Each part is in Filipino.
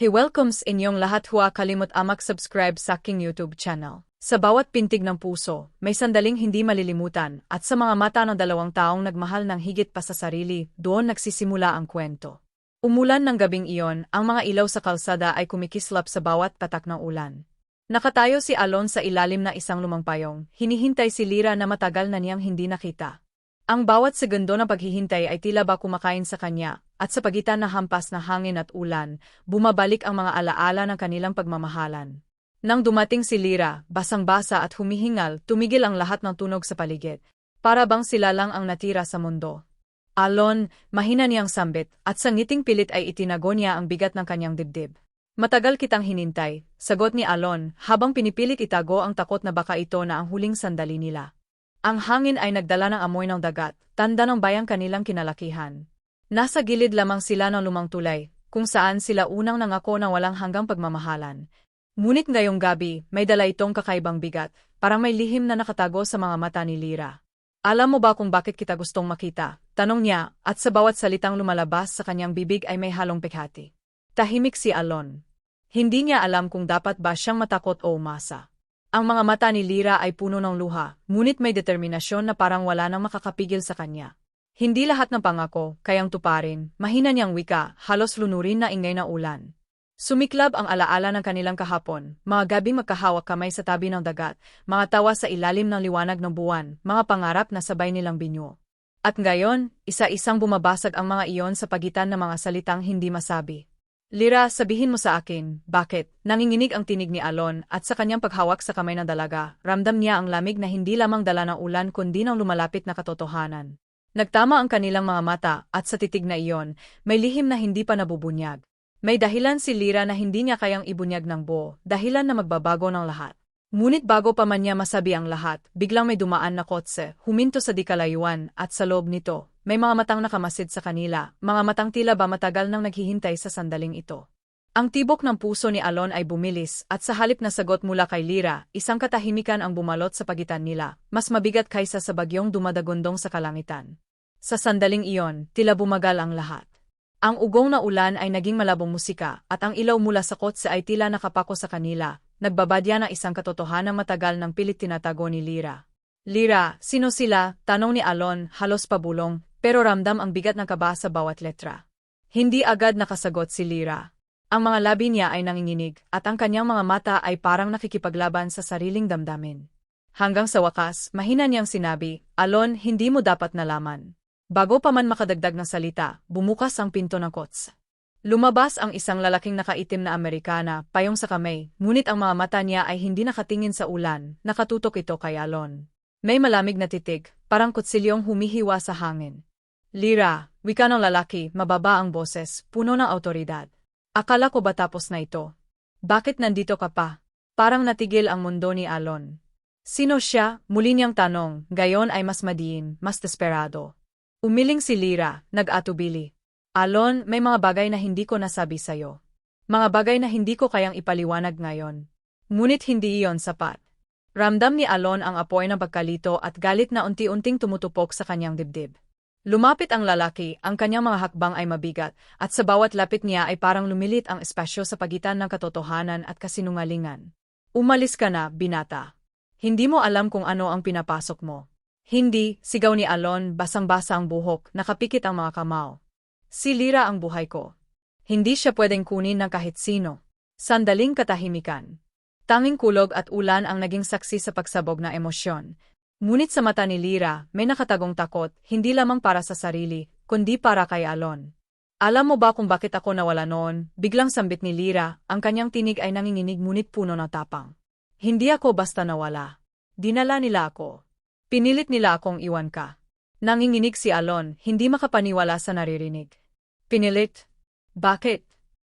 He welcomes inyong lahat huwa kalimot amak subscribe sa aking YouTube channel. Sa bawat pintig ng puso, may sandaling hindi malilimutan at sa mga mata ng dalawang taong nagmahal ng higit pa sa sarili, doon nagsisimula ang kwento. Umulan ng gabing iyon, ang mga ilaw sa kalsada ay kumikislap sa bawat patak ng ulan. Nakatayo si Alon sa ilalim na isang lumang payong, hinihintay si Lira na matagal na niyang hindi nakita. Ang bawat segundo ng paghihintay ay tila ba kumakain sa kanya, at sa pagitan ng hampas na hangin at ulan, bumabalik ang mga alaala ng kanilang pagmamahalan. Nang dumating si Lira, basang-basa at humihingal, tumigil ang lahat ng tunog sa paligid. Para bang sila lang ang natira sa mundo. Alon, mahina niyang sambit, at sa ngiting pilit ay itinago niya ang bigat ng kanyang dibdib. Matagal kitang hinintay, sagot ni Alon, habang pinipilit itago ang takot na baka ito na ang huling sandali nila. Ang hangin ay nagdala ng amoy ng dagat, tanda ng bayang kanilang kinalakihan. Nasa gilid lamang sila ng lumang tulay, kung saan sila unang nangako na walang hanggang pagmamahalan. Ngunit ngayong gabi, may dala itong kakaibang bigat, parang may lihim na nakatago sa mga mata ni Lira. Alam mo ba kung bakit kita gustong makita? Tanong niya, at sa bawat salitang lumalabas sa kanyang bibig ay may halong pikhati. Tahimik si Alon. Hindi niya alam kung dapat ba siyang matakot o umasa. Ang mga mata ni Lira ay puno ng luha, ngunit may determinasyon na parang wala nang makakapigil sa kanya. Hindi lahat ng pangako, kayang tuparin, mahina niyang wika, halos lunurin na ingay na ulan. Sumiklab ang alaala ng kanilang kahapon, mga gabing magkahawak kamay sa tabi ng dagat, mga tawa sa ilalim ng liwanag ng buwan, mga pangarap na sabay nilang binyo. At ngayon, isa-isang bumabasag ang mga iyon sa pagitan ng mga salitang hindi masabi. Lira, sabihin mo sa akin, bakit? Nanginginig ang tinig ni Alon at sa kanyang paghawak sa kamay ng dalaga, ramdam niya ang lamig na hindi lamang dala ng ulan kundi ng lumalapit na katotohanan. Nagtama ang kanilang mga mata at sa titig na iyon, may lihim na hindi pa nabubunyag. May dahilan si Lira na hindi niya kayang ibunyag ng buo, dahilan na magbabago ng lahat. Ngunit bago pa man niya masabi ang lahat, biglang may dumaan na kotse, huminto sa dikalayuan, at sa loob nito, may mga matang nakamasid sa kanila, mga matang tila ba matagal nang naghihintay sa sandaling ito. Ang tibok ng puso ni Alon ay bumilis at sa halip na sagot mula kay Lira, isang katahimikan ang bumalot sa pagitan nila, mas mabigat kaysa sa bagyong dumadagundong sa kalangitan. Sa sandaling iyon, tila bumagal ang lahat. Ang ugong na ulan ay naging malabong musika at ang ilaw mula sa kotse ay tila nakapako sa kanila, nagbabadya ng isang katotohanan matagal ng pilit tinatago ni Lira. Lira, sino sila? Tanong ni Alon, halos pabulong, pero ramdam ang bigat ng kaba sa bawat letra. Hindi agad nakasagot si Lira. Ang mga labi niya ay nanginginig at ang kanyang mga mata ay parang nakikipaglaban sa sariling damdamin. Hanggang sa wakas, mahina niyang sinabi, Alon, hindi mo dapat nalaman. Bago pa man makadagdag ng salita, bumukas ang pinto ng kots. Lumabas ang isang lalaking nakaitim na Amerikana, payong sa kamay, ngunit ang mga mata niya ay hindi nakatingin sa ulan, nakatutok ito kay Alon. May malamig na titig, parang kutsilyong humihiwa sa hangin. Lira, wika ng lalaki, mababa ang boses, puno ng autoridad. Akala ko ba tapos na ito? Bakit nandito ka pa? Parang natigil ang mundo ni Alon. Sino siya? Muli niyang tanong, gayon ay mas madiin, mas desperado. Umiling si Lira, nag-atubili. Alon, may mga bagay na hindi ko nasabi sa'yo. Mga bagay na hindi ko kayang ipaliwanag ngayon. Ngunit hindi iyon sapat. Ramdam ni Alon ang apoy ng pagkalito at galit na unti-unting tumutupok sa kanyang dibdib. Lumapit ang lalaki, ang kanyang mga hakbang ay mabigat, at sa bawat lapit niya ay parang lumilit ang espasyo sa pagitan ng katotohanan at kasinungalingan. Umalis ka na, binata. Hindi mo alam kung ano ang pinapasok mo. Hindi, sigaw ni Alon, basang-basa ang buhok, nakapikit ang mga kamao. Si Lira ang buhay ko. Hindi siya pwedeng kunin ng kahit sino. Sandaling katahimikan. Tanging kulog at ulan ang naging saksi sa pagsabog na emosyon. Ngunit sa mata ni Lira, may nakatagong takot, hindi lamang para sa sarili, kundi para kay Alon. Alam mo ba kung bakit ako nawala noon? Biglang sambit ni Lira, ang kanyang tinig ay nanginginig ngunit puno ng tapang. Hindi ako basta nawala. Dinala nila ako. Pinilit nila akong iwan ka. Nanginginig si Alon, hindi makapaniwala sa naririnig. Pinilit? Bakit?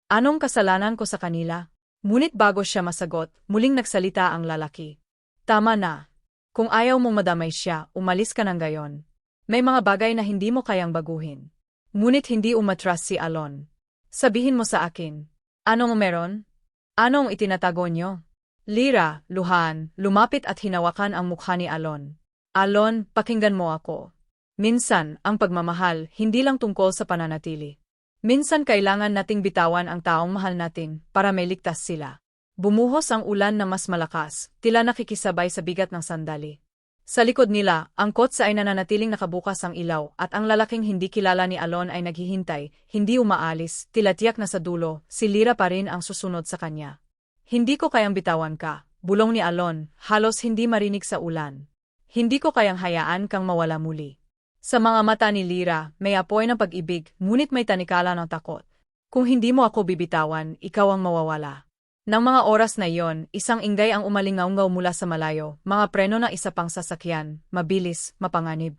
Anong kasalanan ko sa kanila? Ngunit bago siya masagot, muling nagsalita ang lalaki. Tama na. Kung ayaw mong madamay siya, umalis ka ng gayon. May mga bagay na hindi mo kayang baguhin. Ngunit hindi umatras si Alon. Sabihin mo sa akin. Anong meron? Anong itinatago niyo? Lira, luhan, lumapit at hinawakan ang mukha ni Alon. Alon, pakinggan mo ako. Minsan, ang pagmamahal, hindi lang tungkol sa pananatili. Minsan kailangan nating bitawan ang taong mahal natin para may ligtas sila. Bumuhos ang ulan na mas malakas, tila nakikisabay sa bigat ng sandali. Sa likod nila, ang kotse ay nananatiling nakabukas ang ilaw at ang lalaking hindi kilala ni Alon ay naghihintay, hindi umaalis, tila tiyak na sa dulo, si Lira pa rin ang susunod sa kanya. Hindi ko kayang bitawan ka, bulong ni Alon, halos hindi marinig sa ulan. Hindi ko kayang hayaan kang mawala muli. Sa mga mata ni Lira, may apoy ng pag-ibig, ngunit may tanikala ng takot. Kung hindi mo ako bibitawan, ikaw ang mawawala. Nang mga oras na iyon, isang ingay ang umalingaungaw mula sa malayo, mga preno ng isa pang sasakyan, mabilis, mapanganib.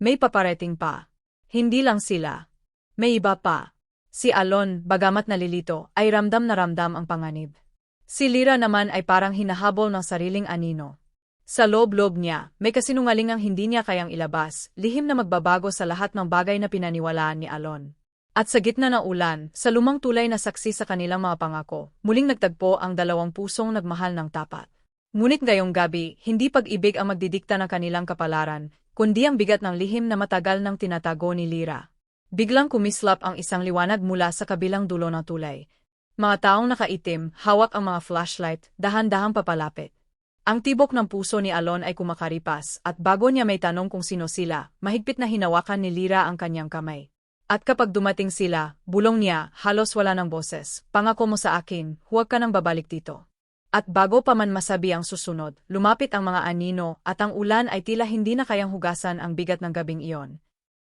May paparating pa. Hindi lang sila. May iba pa. Si Alon, bagamat nalilito, ay ramdam na ramdam ang panganib. Si Lira naman ay parang hinahabol ng sariling anino. Sa loob-loob niya, may kasinungalingang hindi niya kayang ilabas, lihim na magbabago sa lahat ng bagay na pinaniwalaan ni Alon. At sa gitna ng ulan, sa lumang tulay na saksi sa kanilang mga pangako, muling nagtagpo ang dalawang pusong nagmahal ng tapat. Ngunit ngayong gabi, hindi pag-ibig ang magdidikta ng kanilang kapalaran, kundi ang bigat ng lihim na matagal nang tinatago ni Lira. Biglang kumislap ang isang liwanag mula sa kabilang dulo ng tulay. Mga taong nakaitim, hawak ang mga flashlight, dahan-dahang papalapit. Ang tibok ng puso ni Alon ay kumakaripas, at bago niya may tanong kung sino sila, mahigpit na hinawakan ni Lira ang kanyang kamay. At kapag dumating sila, bulong niya, halos wala ng boses, pangako mo sa akin, huwag ka nang babalik dito. At bago pa man masabi ang susunod, lumapit ang mga anino at ang ulan ay tila hindi na kayang hugasan ang bigat ng gabing iyon.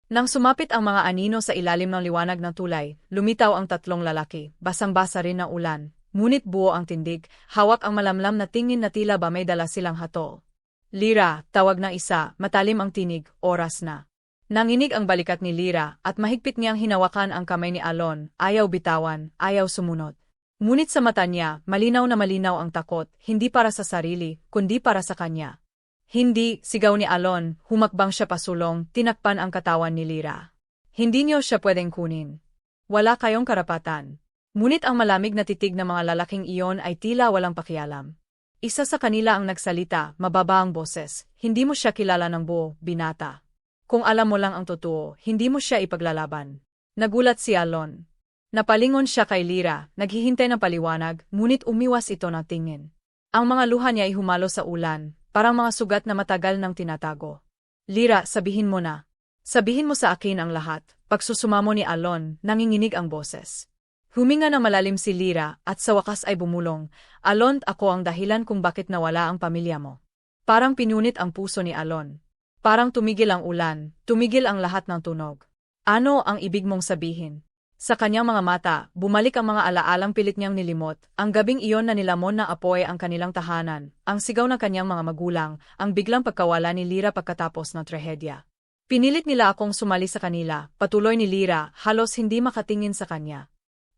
Nang sumapit ang mga anino sa ilalim ng liwanag ng tulay, lumitaw ang tatlong lalaki, basang-basa rin ng ulan, ngunit buo ang tindig, hawak ang malamlam na tingin na tila ba may dala silang hatol. Lira, tawag ng isa, matalim ang tinig, oras na. Nanginig ang balikat ni Lira at mahigpit niyang hinawakan ang kamay ni Alon, ayaw bitawan, ayaw sumunod. Ngunit sa mata niya, malinaw na malinaw ang takot, hindi para sa sarili, kundi para sa kanya. Hindi, sigaw ni Alon, humakbang siya pasulong, tinakpan ang katawan ni Lira. Hindi niyo siya pwedeng kunin. Wala kayong karapatan. Ngunit ang malamig na titig ng mga lalaking iyon ay tila walang pakialam. Isa sa kanila ang nagsalita, mababa ang boses, hindi mo siya kilala ng buo, binata. Kung alam mo lang ang totoo, hindi mo siya ipaglalaban. Nagulat si Alon. Napalingon siya kay Lira, naghihintay ng paliwanag, ngunit umiwas ito ng tingin. Ang mga luha niya ay humalo sa ulan, parang mga sugat na matagal nang tinatago. Lira, sabihin mo na. Sabihin mo sa akin ang lahat. Pagsusumamo ni Alon, nanginginig ang boses. Huminga na malalim si Lira at sa wakas ay bumulong, Alon, ako ang dahilan kung bakit nawala ang pamilya mo. Parang pinunit ang puso ni Alon. Parang tumigil ang ulan, tumigil ang lahat ng tunog. Ano ang ibig mong sabihin? Sa kanyang mga mata, bumalik ang mga alaalang pilit niyang nilimot, ang gabing iyon na nilamon ng apoy ang kanilang tahanan, ang sigaw ng kanyang mga magulang, ang biglang pagkawala ni Lira pagkatapos ng trahedya. Pinilit nila akong sumali sa kanila, patuloy ni Lira, halos hindi makatingin sa kanya.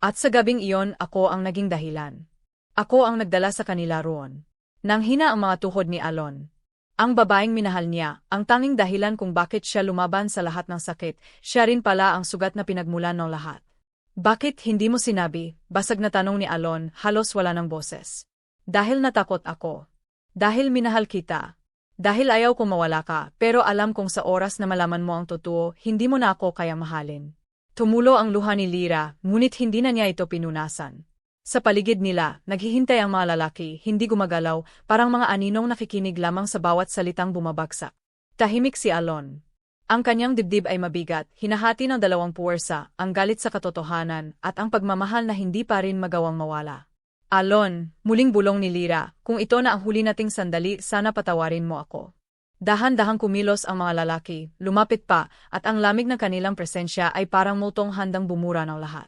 At sa gabing iyon, ako ang naging dahilan. Ako ang nagdala sa kanila roon. Nang hina ang mga tuhod ni Alon, ang babaeng minahal niya, ang tanging dahilan kung bakit siya lumaban sa lahat ng sakit, siya rin pala ang sugat na pinagmulan ng lahat. Bakit hindi mo sinabi, basag na tanong ni Alon, halos wala ng boses. Dahil natakot ako. Dahil minahal kita. Dahil ayaw kong mawala ka, pero alam kong sa oras na malaman mo ang totoo, hindi mo na ako kaya mahalin. Tumulo ang luha ni Lira, ngunit hindi na niya ito pinunasan. Sa paligid nila, naghihintay ang mga lalaki, hindi gumagalaw, parang mga aninong nakikinig lamang sa bawat salitang bumabagsak. Tahimik si Alon. Ang kanyang dibdib ay mabigat, hinahati ng dalawang puwersa, ang galit sa katotohanan, at ang pagmamahal na hindi pa rin magawang mawala. Alon, muling bulong ni Lira, kung ito na ang huli nating sandali, sana patawarin mo ako. Dahan-dahang kumilos ang mga lalaki, lumapit pa, at ang lamig ng kanilang presensya ay parang multong handang bumura ng lahat.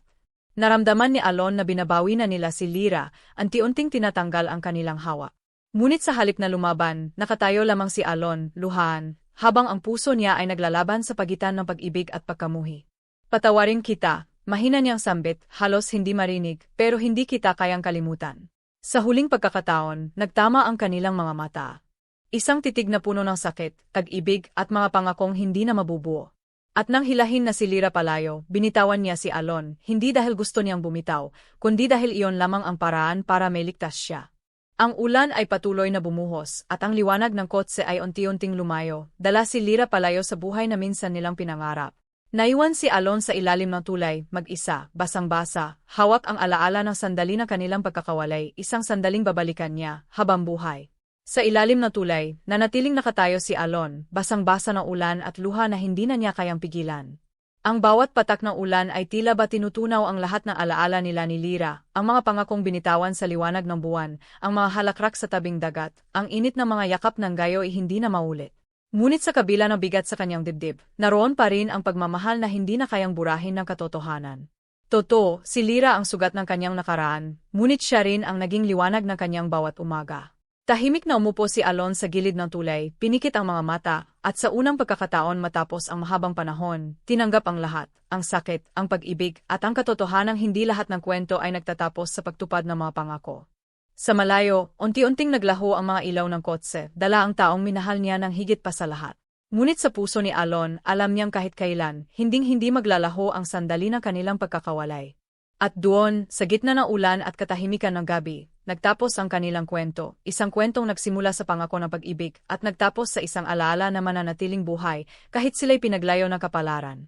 Naramdaman ni Alon na binabawi na nila si Lira, anti-unting tinatanggal ang kanilang hawa. Ngunit sa halip na lumaban, nakatayo lamang si Alon, luhaan, habang ang puso niya ay naglalaban sa pagitan ng pag-ibig at pagkamuhi. Patawarin kita, mahina niyang sambit, halos hindi marinig, pero hindi kita kayang kalimutan. Sa huling pagkakataon, nagtama ang kanilang mga mata. Isang titig na puno ng sakit, tag-ibig at mga pangakong hindi na mabubuo. At nang hilahin na si Lira palayo, binitawan niya si Alon, hindi dahil gusto niyang bumitaw, kundi dahil iyon lamang ang paraan para may siya. Ang ulan ay patuloy na bumuhos, at ang liwanag ng kotse ay unti-unting lumayo, dala si Lira palayo sa buhay na minsan nilang pinangarap. Naiwan si Alon sa ilalim ng tulay, mag-isa, basang-basa, hawak ang alaala ng sandali na kanilang pagkakawalay, isang sandaling babalikan niya, habang buhay. Sa ilalim ng tulay, nanatiling nakatayo si Alon, basang-basa ng ulan at luha na hindi na niya kayang pigilan. Ang bawat patak ng ulan ay tila ba tinutunaw ang lahat ng alaala nila ni Lira, ang mga pangakong binitawan sa liwanag ng buwan, ang mga halakrak sa tabing dagat, ang init ng mga yakap ng gayo ay hindi na maulit. Ngunit sa kabila ng bigat sa kanyang dibdib, naroon pa rin ang pagmamahal na hindi na kayang burahin ng katotohanan. Totoo, si Lira ang sugat ng kanyang nakaraan, ngunit siya rin ang naging liwanag ng kanyang bawat umaga. Tahimik na umupo si Alon sa gilid ng tulay, pinikit ang mga mata, at sa unang pagkakataon matapos ang mahabang panahon, tinanggap ang lahat, ang sakit, ang pag-ibig, at ang katotohanang hindi lahat ng kwento ay nagtatapos sa pagtupad ng mga pangako. Sa malayo, unti-unting naglaho ang mga ilaw ng kotse, dala ang taong minahal niya ng higit pa sa lahat. Ngunit sa puso ni Alon, alam niyang kahit kailan, hinding-hindi maglalaho ang sandali ng kanilang pagkakawalay. At doon, sa gitna ng ulan at katahimikan ng gabi, nagtapos ang kanilang kwento, isang kwentong nagsimula sa pangako ng pag-ibig at nagtapos sa isang alaala na mananatiling buhay kahit sila'y pinaglayo ng kapalaran.